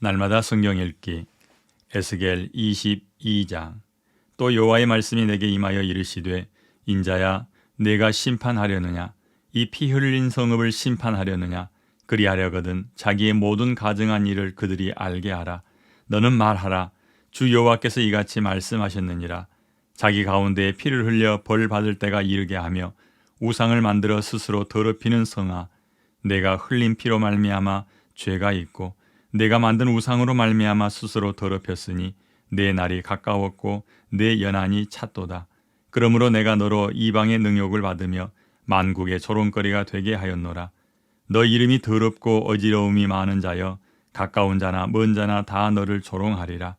날마다 성경 읽기. 에스겔 22장. 또 여호와의 말씀이 내게 임하여 이르시되 인자야 내가 심판하려느냐? 이 피 흘린 성읍을 심판하려느냐? 그리하려거든 자기의 모든 가증한 일을 그들이 알게 하라. 너는 말하라. 주 여호와께서 이같이 말씀하셨느니라. 자기 가운데에 피를 흘려 벌 받을 때가 이르게 하며 우상을 만들어 스스로 더럽히는 성아 내가 흘린 피로 말미암아 죄가 있고 내가 만든 우상으로 말미암아 스스로 더럽혔으니 내 날이 가까웠고 내 연한이 찼도다. 그러므로 내가 너로 이방의 능욕을 받으며 만국의 조롱거리가 되게 하였노라. 너 이름이 더럽고 어지러움이 많은 자여 가까운 자나 먼 자나 다 너를 조롱하리라.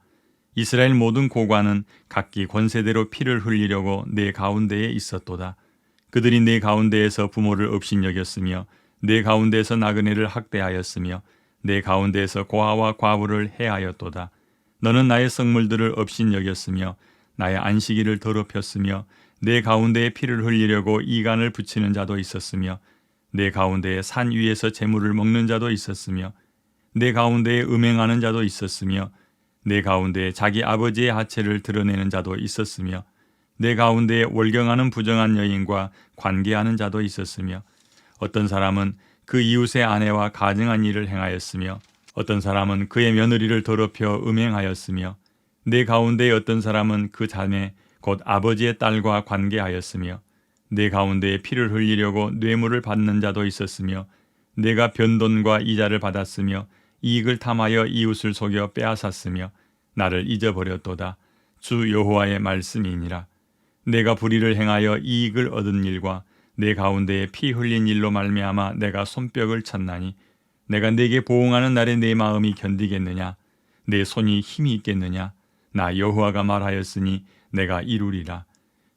이스라엘 모든 고관은 각기 권세대로 피를 흘리려고 내 가운데에 있었도다. 그들이 내 가운데에서 부모를 업신여겼으며 내 가운데에서 나그네를 학대하였으며 내 가운데에서 고아와 과부를 해하였도다. 너는 나의 성물들을 업신 여겼으며 나의 안식일을 더럽혔으며 내 가운데에 피를 흘리려고 이간을 붙이는 자도 있었으며 내 가운데에 산 위에서 재물을 먹는 자도 있었으며 내 가운데에 음행하는 자도 있었으며 내 가운데에 자기 아버지의 하체를 드러내는 자도 있었으며 내 가운데에 월경하는 부정한 여인과 관계하는 자도 있었으며 어떤 사람은 그 이웃의 아내와 가증한 일을 행하였으며 어떤 사람은 그의 며느리를 더럽혀 음행하였으며 내 가운데에 어떤 사람은 그 자매 곧 아버지의 딸과 관계하였으며 내 가운데에 피를 흘리려고 뇌물을 받는 자도 있었으며 내가 변돈과 이자를 받았으며 이익을 탐하여 이웃을 속여 빼앗았으며 나를 잊어버렸도다. 주 여호와의 말씀이니라. 내가 불의를 행하여 이익을 얻은 일과 내 가운데에 피 흘린 일로 말미암아 내가 손뼉을 쳤나니 내가 내게 보응하는 날에 내 마음이 견디겠느냐? 내 손이 힘이 있겠느냐? 나 여호와가 말하였으니 내가 이루리라.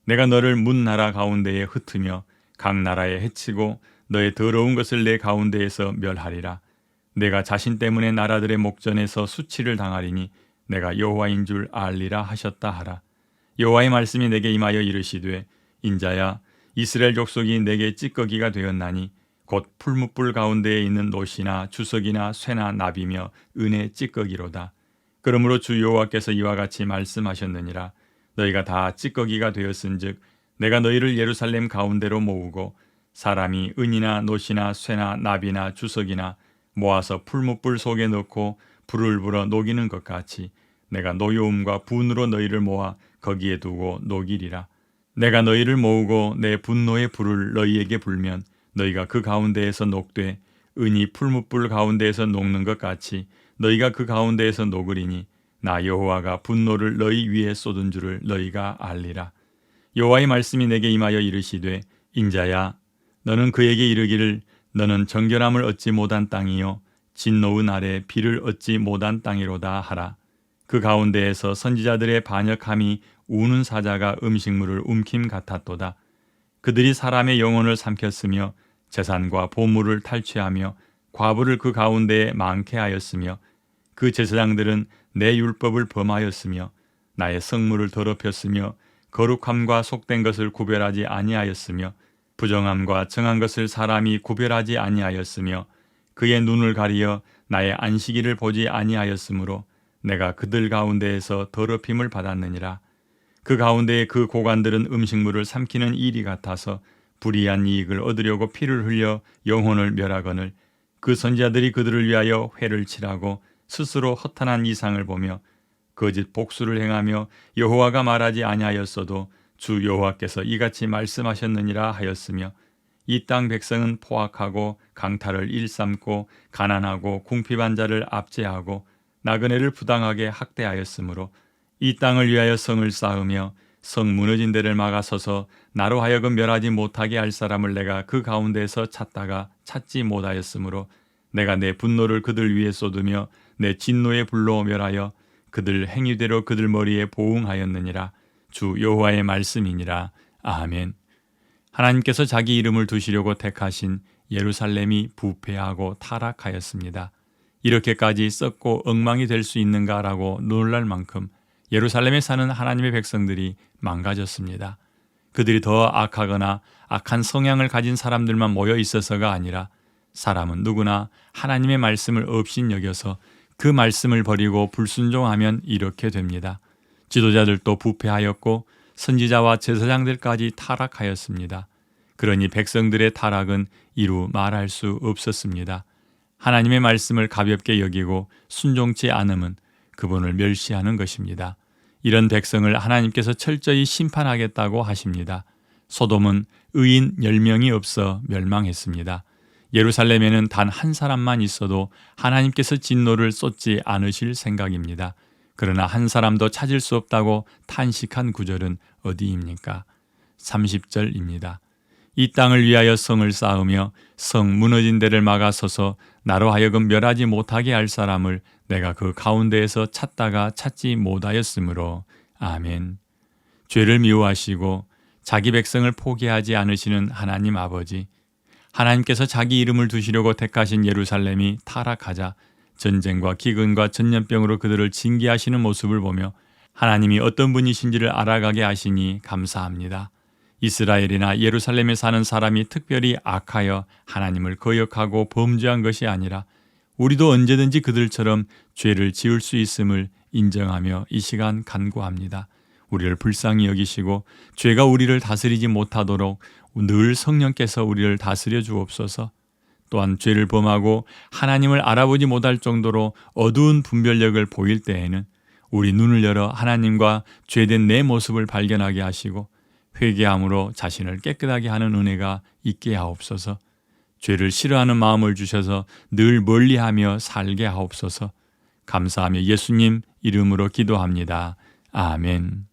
내가 너를 문 나라 가운데에 흩으며 각 나라에 해치고 너의 더러운 것을 내 가운데에서 멸하리라. 내가 자신 때문에 나라들의 목전에서 수치를 당하리니 내가 여호와인 줄 알리라 하셨다 하라. 여호와의 말씀이 내게 임하여 이르시되 인자야 이스라엘 족속이 내게 찌꺼기가 되었나니 곧 풀무불 가운데에 있는 노시나 주석이나 쇠나 나비며 은의 찌꺼기로다. 그러므로 주 여호와께서 이와 같이 말씀하셨느니라 너희가 다 찌꺼기가 되었은즉 내가 너희를 예루살렘 가운데로 모으고 사람이 은이나 노시나 쇠나 나비나 주석이나 모아서 풀무불 속에 넣고 불을 불어 녹이는 것 같이 내가 노여움과 분으로 너희를 모아 거기에 두고 녹이리라 내가 너희를 모으고 내 분노의 불을 너희에게 불면 너희가 그 가운데에서 녹되 은이 풀무불 가운데에서 녹는 것 같이 너희가 그 가운데에서 녹으리니 나 여호와가 분노를 너희 위에 쏟은 줄을 너희가 알리라. 여호와의 말씀이 내게 임하여 이르시되 인자야 너는 그에게 이르기를 너는 정결함을 얻지 못한 땅이요 진노의 날에 비를 얻지 못한 땅이로다 하라 그 가운데에서 선지자들의 반역함이 우는 사자가 음식물을 움킴 같았도다. 그들이 사람의 영혼을 삼켰으며 재산과 보물을 탈취하며 과부를 그 가운데에 많게 하였으며 그 제사장들은 내 율법을 범하였으며 나의 성물을 더럽혔으며 거룩함과 속된 것을 구별하지 아니하였으며 부정함과 정한 것을 사람이 구별하지 아니하였으며 그의 눈을 가리어 나의 안식일을 보지 아니하였으므로 내가 그들 가운데에서 더럽힘을 받았느니라. 그 가운데에 그 고관들은 음식물을 삼키는 일이 같아서 불이한 이익을 얻으려고 피를 흘려 영혼을 멸하거늘 그 선지자들이 그들을 위하여 회를 칠하고 스스로 허탄한 이상을 보며 거짓 복수를 행하며 여호와가 말하지 아니하였어도 주 여호와께서 이같이 말씀하셨느니라 하였으며 이 땅 백성은 포악하고 강탈을 일삼고 가난하고 궁핍한 자를 압제하고 나그네를 부당하게 학대하였으므로 이 땅을 위하여 성을 쌓으며 성 무너진 데를 막아서서 나로 하여금 멸하지 못하게 할 사람을 내가 그 가운데서 찾다가 찾지 못하였으므로 내가 내 분노를 그들 위에 쏟으며 내 진노의 불로 멸하여 그들 행위대로 그들 머리에 보응하였느니라. 주 여호와의 말씀이니라. 아멘. 하나님께서 자기 이름을 두시려고 택하신 예루살렘이 부패하고 타락하였습니다. 이렇게까지 썩고 엉망이 될 수 있는가라고 놀랄 만큼 예루살렘에 사는 하나님의 백성들이 망가졌습니다. 그들이 더 악하거나 악한 성향을 가진 사람들만 모여 있어서가 아니라 사람은 누구나 하나님의 말씀을 없인 여겨서 그 말씀을 버리고 불순종하면 이렇게 됩니다. 지도자들도 부패하였고 선지자와 제사장들까지 타락하였습니다. 그러니 백성들의 타락은 이루 말할 수 없었습니다. 하나님의 말씀을 가볍게 여기고 순종치 않음은 그분을 멸시하는 것입니다. 이런 백성을 하나님께서 철저히 심판하겠다고 하십니다. 소돔은 의인 10명이 없어 멸망했습니다. 예루살렘에는 단 한 사람만 있어도 하나님께서 진노를 쏟지 않으실 생각입니다. 그러나 한 사람도 찾을 수 없다고 탄식한 구절은 어디입니까? 30절입니다. 이 땅을 위하여 성을 쌓으며 성 무너진 데를 막아서서 나로 하여금 멸하지 못하게 할 사람을 내가 그 가운데에서 찾다가 찾지 못하였으므로 아멘. 죄를 미워하시고 자기 백성을 포기하지 않으시는 하나님 아버지 하나님께서 자기 이름을 두시려고 택하신 예루살렘이 타락하자 전쟁과 기근과 전염병으로 그들을 징계하시는 모습을 보며 하나님이 어떤 분이신지를 알아가게 하시니 감사합니다. 이스라엘이나 예루살렘에 사는 사람이 특별히 악하여 하나님을 거역하고 범죄한 것이 아니라 우리도 언제든지 그들처럼 죄를 지을 수 있음을 인정하며 이 시간 간구합니다. 우리를 불쌍히 여기시고 죄가 우리를 다스리지 못하도록 늘 성령께서 우리를 다스려 주옵소서. 또한 죄를 범하고 하나님을 알아보지 못할 정도로 어두운 분별력을 보일 때에는 우리 눈을 열어 하나님과 죄된 내 모습을 발견하게 하시고 회개함으로 자신을 깨끗하게 하는 은혜가 있게 하옵소서. 죄를 싫어하는 마음을 주셔서 늘 멀리하며 살게 하옵소서. 감사하며 예수님 이름으로 기도합니다. 아멘.